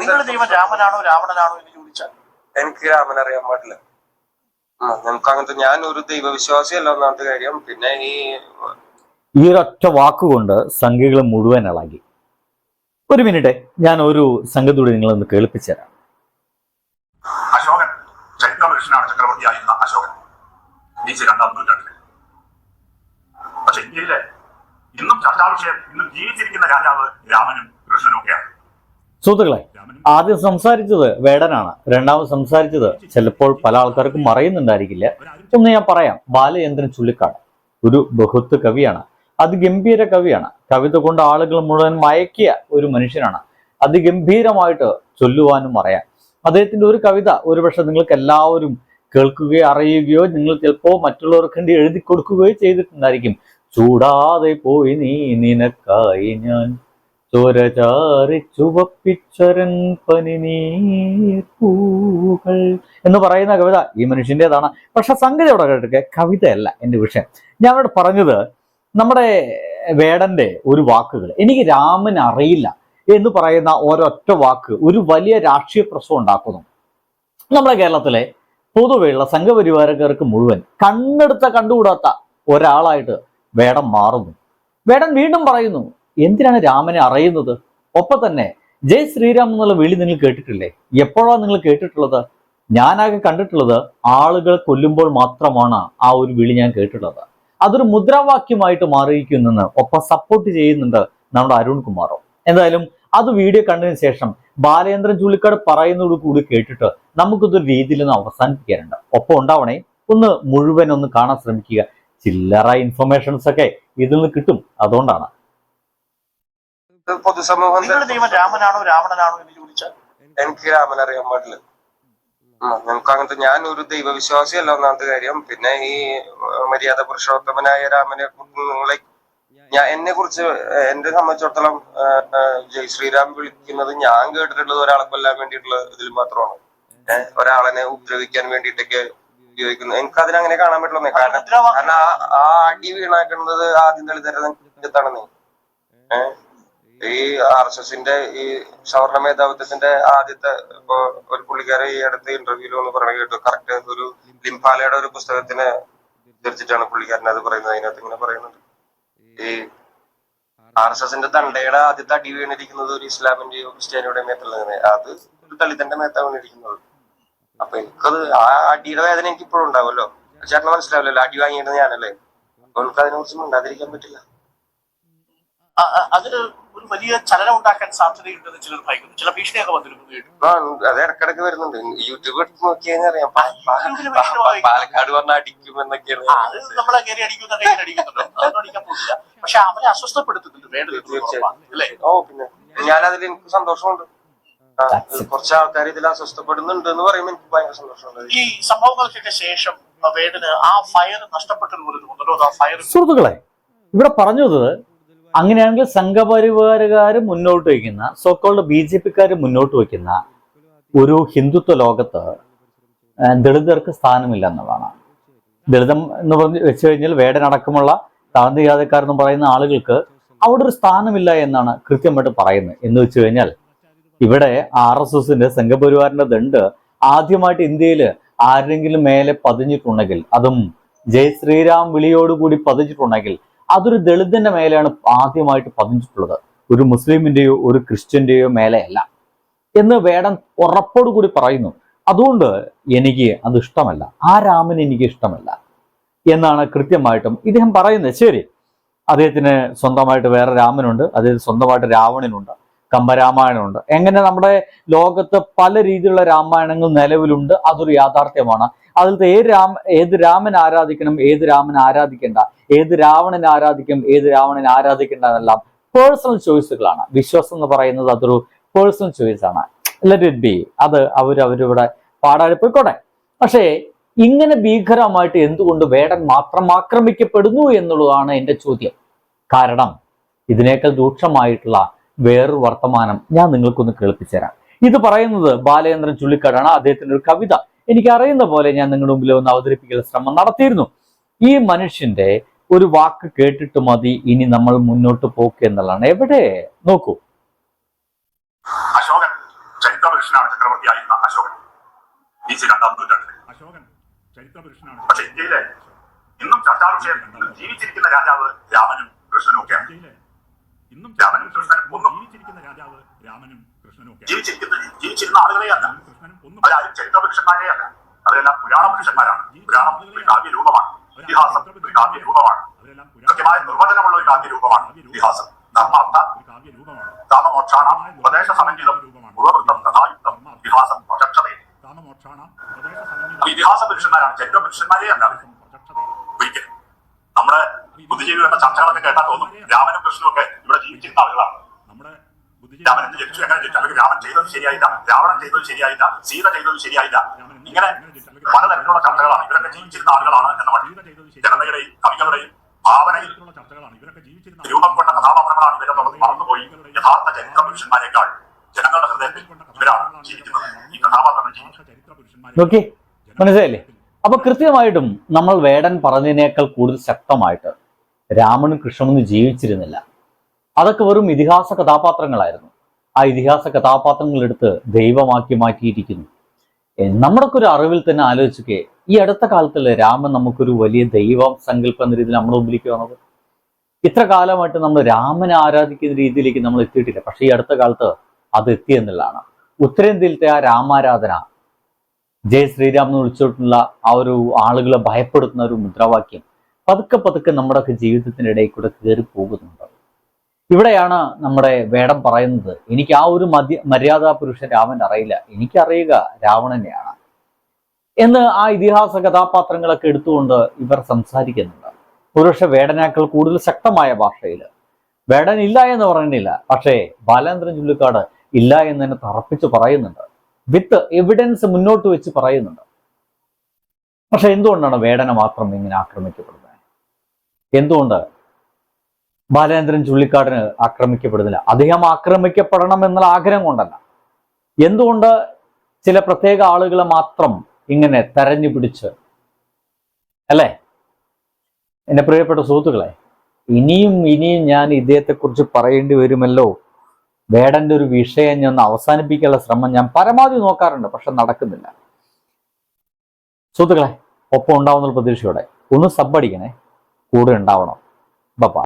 നിങ്ങൾ ദൈവം രാമനാണോ രാവണനാണോ എന്ന് ചോദിച്ചാൽ? എനിക്ക് രാമനെ അറിയാൻ പാടില്ല. നമുക്ക് അങ്ങനത്തെ ഞാൻ ഒരു ദൈവവിശ്വാസിയല്ല ഒന്നാമത്തെ കാര്യം. പിന്നെ ഈ ഈ ഒരൊറ്റ വാക്കുകൊണ്ട് സംഖ്യകൾ മുഴുവൻ ഇളകി. ഒരു മിനിറ്റ് ഞാൻ ഒരു സംഘത്തോട് നിങ്ങളൊന്ന് ഒന്ന് തരാം. അശോകൻ ചരിത്രപുരുഷനാണ് ചക്രവർത്തിയായിരുന്ന അശോകൻ. സി രണ്ടാം നൂറ്റാണ്ടിൽ പക്ഷെ ഇന്ത്യയിലെ ഇന്നും ചർച്ചാ വിഷയം ഇന്നും ജീവിച്ചിരിക്കുന്ന രാജാവ് രാമനും കൃഷ്ണനും ഒക്കെയാണ് സുഹൃത്തുക്കളെ ആദ്യം സംസാരിച്ചത് വേടനാണ്. രണ്ടാമത് സംസാരിച്ചത് ചിലപ്പോൾ പല ആൾക്കാർക്കും അറിയുന്നുണ്ടായിരിക്കില്ല ഒന്ന് ഞാൻ പറയാം. ബാലചന്ദ്രൻ ചുള്ളിക്കാട് ഒരു ബഹുത്ത് കവിയാണ്. അതിഗംഭീര കവിയാണ്. കവിത കൊണ്ട് ആളുകൾ മുഴുവൻ മയക്കിയ ഒരു മനുഷ്യനാണ്. അതിഗംഭീരമായിട്ട് ചൊല്ലുവാനും അറിയാം അദ്ദേഹത്തിന്റെ ഒരു കവിത ഒരുപക്ഷെ നിങ്ങൾക്ക് എല്ലാവരും കേൾക്കുകയോ അറിയുകയോ നിങ്ങൾ ചിലപ്പോൾ മറ്റുള്ളവർക്ക് വേണ്ടി എഴുതി കൊടുക്കുകയോ ചെയ്തിട്ടുണ്ടായിരിക്കും. ചൂടാതെ പോയി നീ നിനക്കായി ഞാൻ ചോരചാരി ചുവപ്പിച്ചരൻ പനിനീർ പൂകൾ എന്ന് പറയുന്ന കവിത ഈ മനുഷ്യന്റെതാണ് പക്ഷെ സംഗതി അവിടെ കേട്ടിട്ട് കവിതയല്ല എന്റെ വിഷയം. ഞാൻ അവിടെ പറഞ്ഞത് നമ്മുടെ വേടന്റെ ഒരു വാക്കുകൾ എനിക്ക് രാമൻ അറിയില്ല എന്ന് പറയുന്ന ഒരൊറ്റ വാക്ക് ഒരു വലിയ രാഷ്ട്രീയ പ്രശ്നം ഉണ്ടാക്കുന്നു. നമ്മുടെ കേരളത്തിലെ പൊതുവെയുള്ള സംഘപരിവാരക്കാർക്ക് മുഴുവൻ കണ്ണെടുത്ത കണ്ടുകൂടാത്ത ഒരാളായിട്ട് വേടം മാറുന്നു. വേടൻ വീണ്ടും പറയുന്നു എന്തിനാണ് രാമനെ അറിയുന്നത്? ഒപ്പം തന്നെ ജയ് ശ്രീരാം എന്നുള്ള വിളി നിങ്ങൾ കേട്ടിട്ടില്ലേ? എപ്പോഴാണ് നിങ്ങൾ കേട്ടിട്ടുള്ളത്? ഞാനാകെ കണ്ടിട്ടുള്ളത് ആളുകൾ കൊല്ലുമ്പോൾ മാത്രമാണ് ആ ഒരു വിളി ഞാൻ കേട്ടിട്ടുള്ളത്. അതൊരു മുദ്രാവാക്യമായിട്ട് മാറിയിരിക്കുന്നെന്ന് ഒപ്പം സപ്പോർട്ട് ചെയ്യുന്നുണ്ട് നമ്മുടെ അരുൺ കുമാറോ. എന്തായാലും അത് വീഡിയോ കണ്ടതിന് ശേഷം ബാലേന്ദ്രൻ ചുള്ളിക്കാട് പറയുന്നതോട് കൂടി കേട്ടിട്ട് നമുക്കിതൊരു രീതിയിൽ ഒന്ന് അവസാനിപ്പിക്കാനുണ്ട്. ഒപ്പം ഉണ്ടാവണേ ഒന്ന് മുഴുവൻ ഒന്ന് കാണാൻ ശ്രമിക്കുക. ചില്ലറ ഇൻഫർമേഷൻസ് ഒക്കെ ഇതിൽ നിന്ന് കിട്ടും. അതുകൊണ്ടാണ് പൊതുസമൂഹം ദൈവം രാമനാണോ രാവണനാണോ എന്ന് ചോദിച്ചാൽ? എനിക്ക് രാമൻ അറിയാൻ പാടില്ല. നമുക്ക് അങ്ങനത്തെ ഞാൻ ഒരു ദൈവവിശ്വാസിയല്ല ഒന്നാമത്തെ കാര്യം. പിന്നെ ഈ മര്യാദ പുരുഷോത്തമനായ രാമനെ നിങ്ങളെ ഞാൻ എന്നെ കുറിച്ച് എന്നെ സംബന്ധിച്ചിടത്തോളം ജയ് ശ്രീരാം വിളിക്കുന്നത് ഞാൻ കേട്ടിട്ടുള്ളത് ഒരാളെ കൊല്ലാൻ വേണ്ടിയിട്ടുള്ള ഇതിൽ മാത്രമാണ്. ഒരാളെ ഉപദ്രവിക്കാൻ വേണ്ടിയിട്ടൊക്കെ ഉപയോഗിക്കുന്നത് എനിക്ക് അതിനങ്ങനെ കാണാൻ പറ്റുള്ളൂ കാരണം കാരണം ആ അടി വീണാക്കുന്നത് ആദ്യം ദളിതരത്താണെന്ന് ഏഹ് ഈ ആർ എസ് എസിന്റെ ഈ സവർണ മേധാവിത്വത്തിന്റെ ആദ്യത്തെ ഇപ്പൊ ഒരു പുള്ളിക്കാരെ ഈ അടുത്ത ഇന്റർവ്യൂൽ ഒന്ന് പറയണ കേട്ടു. കറക്റ്റ് ഒരു ലിംഫാലയുടെ ഒരു പുസ്തകത്തിനെ ധരിച്ചിട്ടാണ് പുള്ളിക്കാരൻ അത് പറയുന്നത്. അതിനകത്ത് ഇങ്ങനെ പറയുന്നുണ്ട്. ഈ ആർ എസ് എസിന്റെ തണ്ടയുടെ ആദ്യത്തെ അടി വീണിരിക്കുന്നത് ഒരു ഇസ്ലാമിന്റെയോ ക്രിസ്ത്യാനിയുടെ മേത്തുള്ളത് അത് ഒരു ദളിതന്റെ മേത്താണ് വീണിരിക്കുന്നത് അപ്പൊ എനിക്കത് ആ അടിയുടെ വേദന എനിക്ക് ഇപ്പോഴും ഉണ്ടാവുമല്ലോ. ചേട്ടന് മനസ്സിലാവില്ലല്ലോ അടി വാങ്ങിയത് ഞാനല്ലേ? അപ്പൊ എനിക്ക് അതിനെ കുറിച്ച് മിണ്ടാതിരിക്കാൻ പറ്റില്ല. അ- അ- അതിന് ഒരു വലിയ ചലനം ഉണ്ടാക്കാൻ സാധ്യതയുണ്ടെന്ന് ചിലർ ഭയക്കുന്നു. ചില ഭീഷണിയൊക്കെ വന്നിരുന്നു കേട്ടു അത് ഇടക്കിടക്ക് വരുന്നുണ്ട്. യൂട്യൂബ് എടുത്ത് നോക്കി കഴിഞ്ഞാൽ അറിയാം പാലക്കാട് പറഞ്ഞ അടിക്കും എന്നൊക്കെയാണ് അത് നമ്മളെ കയറി അടിക്കുന്നുണ്ടെങ്കിൽ അടിക്കുന്നുണ്ടോ. അതൊന്നും അടിക്കാൻ പോകില്ല പക്ഷെ അവരെ അസ്വസ്ഥപ്പെടുത്തുന്നുണ്ട് വേണ്ടത് തീർച്ചയായും. ഓ പിന്നെ ഞാനതിൽ എനിക്ക് സന്തോഷമുണ്ട്. കുറച്ച് ആൾക്കാർ ഇതിൽ അസ്വസ്ഥപ്പെടുന്നുണ്ട് എന്ന് പറയുമ്പോൾ എനിക്ക് ഭയങ്കര സന്തോഷമുണ്ട്. ഈ സംഭവങ്ങൾക്കൊക്കെ ശേഷം ആ വേടന് ആ ഫയർ നഷ്ടപ്പെട്ടതുപോലെ തോന്നുന്നു. ആ ഫയർ സുഹൃത്തുക്കളെ ഇവിടെ പറഞ്ഞത് അങ്ങനെയാണെങ്കിൽ സംഘപരിവാരകാർ മുന്നോട്ട് വയ്ക്കുന്ന സോക്കോൾഡ് ബി ജെ പിക്കാർ മുന്നോട്ട് വയ്ക്കുന്ന ഒരു ഹിന്ദുത്വ ലോകത്ത് ദളിതർക്ക് സ്ഥാനമില്ല എന്നതാണ് ദളിതം എന്ന് പറഞ്ഞ് വെച്ച് കഴിഞ്ഞാൽ വേടനടക്കമുള്ള താഴ്ന്ന ജാതിക്കാർ എന്ന് പറയുന്ന ആളുകൾക്ക് അവിടെ ഒരു സ്ഥാനമില്ല എന്നാണ് കൃത്യമായിട്ട് പറയുന്നത്. എന്ന് വെച്ച് കഴിഞ്ഞാൽ ഇവിടെ ആർ എസ് എസിന്റെ സംഘപരിവാറിന്റെ ദണ്ട് ആദ്യമായിട്ട് ഇന്ത്യയിൽ ആരെങ്കിലും മേലെ പതിഞ്ഞിട്ടുണ്ടെങ്കിൽ അതും ജയ് ശ്രീരാം വിളിയോടുകൂടി പതിച്ചിട്ടുണ്ടെങ്കിൽ അതൊരു ദളിതന്റെ മേലെയാണ് ആദ്യമായിട്ട് പതിഞ്ഞിട്ടുള്ളത്. ഒരു മുസ്ലിമിന്റെയോ ഒരു ക്രിസ്ത്യന്റെയോ മേലെയല്ല എന്ന് വേടൻ ഉറപ്പോടു കൂടി പറയുന്നു. അതുകൊണ്ട് എനിക്ക് അത് ഇഷ്ടമല്ല. ആ രാമൻ എനിക്ക് ഇഷ്ടമല്ല എന്നാണ് കൃത്യമായിട്ടും ഇദ്ദേഹം പറയുന്നത്. ശരി അദ്ദേഹത്തിന് സ്വന്തമായിട്ട് വേറെ രാമനുണ്ട് അദ്ദേഹത്തിന് സ്വന്തമായിട്ട് രാവണനുണ്ട് കമ്പരാമായണമുണ്ട് എങ്ങനെ നമ്മുടെ ലോകത്ത് പല രീതിയിലുള്ള രാമായണങ്ങൾ നിലവിലുണ്ട് അതൊരു യാഥാർത്ഥ്യമാണ്. അതിലത്തെ ഏത് രാമ ഏത് രാമൻ ആരാധിക്കണം ഏത് രാമൻ ആരാധിക്കേണ്ട ഏത് രാവണൻ ആരാധിക്കും ഏത് രാവണൻ ആരാധിക്കേണ്ട എന്നെല്ലാം പേഴ്സണൽ ചോയ്സുകളാണ് വിശ്വാസം എന്ന് പറയുന്നത് അതൊരു പേഴ്സണൽ ചോയ്സ് ആണ്. ലെറ്റ് ഇറ്റ് ബി അത് അവർ അവരിവിടെ പാടാതെ പോയിക്കോട്ടെ. പക്ഷേ ഇങ്ങനെ ഭീകരമായിട്ട് എന്തുകൊണ്ട് വേടൻ മാത്രം ആക്രമിക്കപ്പെടുന്നു എന്നുള്ളതാണ് എന്റെ ചോദ്യം. കാരണം ഇതിനേക്കാൾ രൂക്ഷമായിട്ടുള്ള വേറൊരു വർത്തമാനം ഞാൻ നിങ്ങൾക്കൊന്ന് കേൾപ്പിച്ചു തരാം ഇത് പറയുന്നത് ബാലചന്ദ്രൻ ചുള്ളിക്കാടാണ്. അദ്ദേഹത്തിന്റെ ഒരു കവിത. എനിക്ക് അറിയുന്ന പോലെ ഞാൻ നിങ്ങളുടെ മുമ്പിൽ ഒന്ന് അവതരിപ്പിക്കുന്ന ശ്രമം നടത്തിയിരുന്നു. ഈ മനുഷ്യന്റെ ഒരു വാക്ക് കേട്ടിട്ട് മതി ഇനി നമ്മൾ മുന്നോട്ട് പോക്ക് എന്നുള്ളതാണ്. എവിടെ? നോക്കൂ. അശോകൻ ചരിത്രപുരുഷനാണ് ചക്രവർത്തിയായിരുന്ന അശോകൻ. ബി രണ്ടാം നൂറ്റാണ്ടിൽ. അശോകൻ ചരിത്രപുരുഷനാണ് പക്ഷെ ഇന്ത്യയിലെ ഇന്നും ചർച്ചാ വിഷയം ജീവിച്ചിരിക്കുന്ന രാജാവ് രാമനും കൃഷ്ണനും ഒക്കെയാണ്. ഇന്നും ജീവിച്ചിരിക്കുന്ന രാജാവ് രാമനും കൃഷ്ണനും ഒക്കെ ജീവിച്ചിരുന്ന ആളുകളെയല്ല. അവരെല്ലാം പുരാണ പുരുഷന്മാരാണ്. പുരാണം ഒരു കാവ്യ രൂപമാണ്. ഇതിഹാസം ഒരു കാവ്യ രൂപമാണ്. അവരെല്ലാം കൃത്യമായ നിർവചനമുള്ള ഒരു കാവ്യ രൂപമാണ് ഇതിഹാസം. ധർമാർത്ഥ ഒരു രൂപമാണ്. കാമമോക്ഷാണ ഉപദേശ സമന്വിതം പൂർവവൃത്തം കഥായുക്തം ഇതിഹാസം പ്രചക്ഷതേ കാമമോക്ഷാണ ഉപദേശ അപ്പൊ ഇതിഹാസ പുരുഷന്മാരാണ്. ചരിത്ര പുരുഷന്മാരെ അല്ല ഒരിക്കലും. നമ്മുടെ ബുദ്ധിജീവികളുടെ ചർച്ചകളൊക്കെ കേട്ടാൽ തോന്നും. രാമനും കൃഷ്ണനും ഒക്കെ ഇവിടെ ജീവിച്ചിരുന്ന ആളുകളാണ് രാമൻ എന്ന് ജനിച്ചു എങ്ങനെ ജനിച്ചു അല്ലെങ്കിൽ രാമൻ ചെയ്തത് ശരിയായില്ല. രാവണൻ ചെയ്തത് ശരിയായില്ല. സീത ചെയ്തത് ശരിയായില്ല. ഇങ്ങനെ പലതരത്തിലുള്ള ചർച്ചകളാണ്. ഇവരൊക്കെ ജീവിച്ചിരുന്ന ആളുകളാണ് എന്ന മട്ടിൽ ജനതയുടെയും കവികളുടെയും ഭാവനയിൽ രൂപപ്പെട്ട കഥാപാത്രങ്ങളാണ് ഇവരെ തുടർന്ന് മറന്നുപോയി. യഥാർത്ഥ ചരിത്ര പുരുഷന്മാരെക്കാൾ ജനങ്ങളുടെ ഹൃദയത്തിൽ ഇവരാണ് ജീവിക്കുന്നത്. ഈ കഥാപാത്രങ്ങൾ ജീവിക്കുന്നത് മനസ്സിലായില്ലേ? അപ്പൊ കൃത്യമായിട്ടും നമ്മൾ വേടൻ പറഞ്ഞതിനേക്കാൾ കൂടുതൽ ശക്തമായിട്ട് രാമനും കൃഷ്ണനും ജീവിച്ചിരുന്നില്ല. അതൊക്കെ വെറും ഇതിഹാസ കഥാപാത്രങ്ങളായിരുന്നു. ആ ഇതിഹാസ കഥാപാത്രങ്ങളെടുത്ത് ദൈവമാക്കി മാറ്റിയിരിക്കുന്നു. നമ്മുടെയൊക്കെ ഒരു അറിവിൽ തന്നെ ആലോചിച്ചൊക്കെ ഈ അടുത്ത കാലത്തല്ലേ രാമൻ നമുക്കൊരു വലിയ ദൈവം സങ്കല്പം എന്ന രീതിയിൽ നമ്മുടെ മുമ്പിലേക്ക് വന്നത്? ഇത്ര കാലമായിട്ട് നമ്മൾ രാമനെ ആരാധിക്കുന്ന രീതിയിലേക്ക് നമ്മൾ എത്തിയിട്ടില്ല. പക്ഷേ ഈ അടുത്ത കാലത്ത് അത് എത്തിയെന്നുള്ളതാണ് ഉത്തരേന്ത്യയിലത്തെ ആ രാമാരാധന ജയ് ശ്രീരാം എന്ന് വിളിച്ചിട്ടുള്ള ആ ഒരു ആളുകളെ ഭയപ്പെടുത്തുന്ന ഒരു മുദ്രാവാക്യം പതുക്കെ പതുക്കെ നമ്മുടെയൊക്കെ ജീവിതത്തിന്റെ ഇടയിൽ കൂടെ കയറി പോകുന്നുണ്ട് ഇവിടെയാണ് നമ്മുടെ വേടം പറയുന്നത്. എനിക്ക് ആ ഒരു മതി മര്യാദാ പുരുഷൻ രാമൻ അറിയില്ല. എനിക്കറിയുക രാവണനെയാണ്. എന്ന് ആ ഇതിഹാസ കഥാപാത്രങ്ങളൊക്കെ എടുത്തുകൊണ്ട് ഇവർ സംസാരിക്കുന്നുണ്ട്. പുരുഷ വേടനാക്കൾ കൂടുതൽ ശക്തമായ ഭാഷയിൽ വേടൻ ഇല്ല എന്ന് പറയുന്നില്ല പക്ഷേ ബാലേന്ദ്രൻ ചുള്ളിക്കാട് ഇല്ല എന്ന് തന്നെ തറപ്പിച്ച് പറയുന്നുണ്ട്. വിത്ത് എവിഡൻസ് മുന്നോട്ട് വെച്ച് പറയുന്നുണ്ട്. പക്ഷെ എന്തുകൊണ്ടാണ് വേടന മാത്രം ഇങ്ങനെ ആക്രമിക്കപ്പെടുന്നത്? എന്തുകൊണ്ട് ബാലേന്ദ്രൻ ചുള്ളിക്കാടിന് ആക്രമിക്കപ്പെടുന്നില്ല. അദ്ദേഹം ആക്രമിക്കപ്പെടണം എന്നുള്ള ആഗ്രഹം കൊണ്ടല്ല. എന്തുകൊണ്ട് ചില പ്രത്യേക ആളുകളെ മാത്രം ഇങ്ങനെ തെരഞ്ഞു പിടിച്ച് അല്ലേ? എന്റെ പ്രിയപ്പെട്ട സുഹൃത്തുക്കളെ ഇനിയും ഇനിയും ഞാൻ ഇദ്ദേഹത്തെക്കുറിച്ച് പറയേണ്ടി വരുമല്ലോ? വേടന്റെ ഒരു വിഷയം ഞാൻ അവസാനിപ്പിക്കാനുള്ള ശ്രമം ഞാൻ പരമാവധി നോക്കാറുണ്ട് പക്ഷെ നടക്കുന്നില്ല. സുഹൃത്തുക്കളെ ഒപ്പം ഉണ്ടാവുന്ന പ്രതീക്ഷയോടെ ഒന്ന് സബ്ബടിക്കണേ കൂടെ ഉണ്ടാവണം. বাবা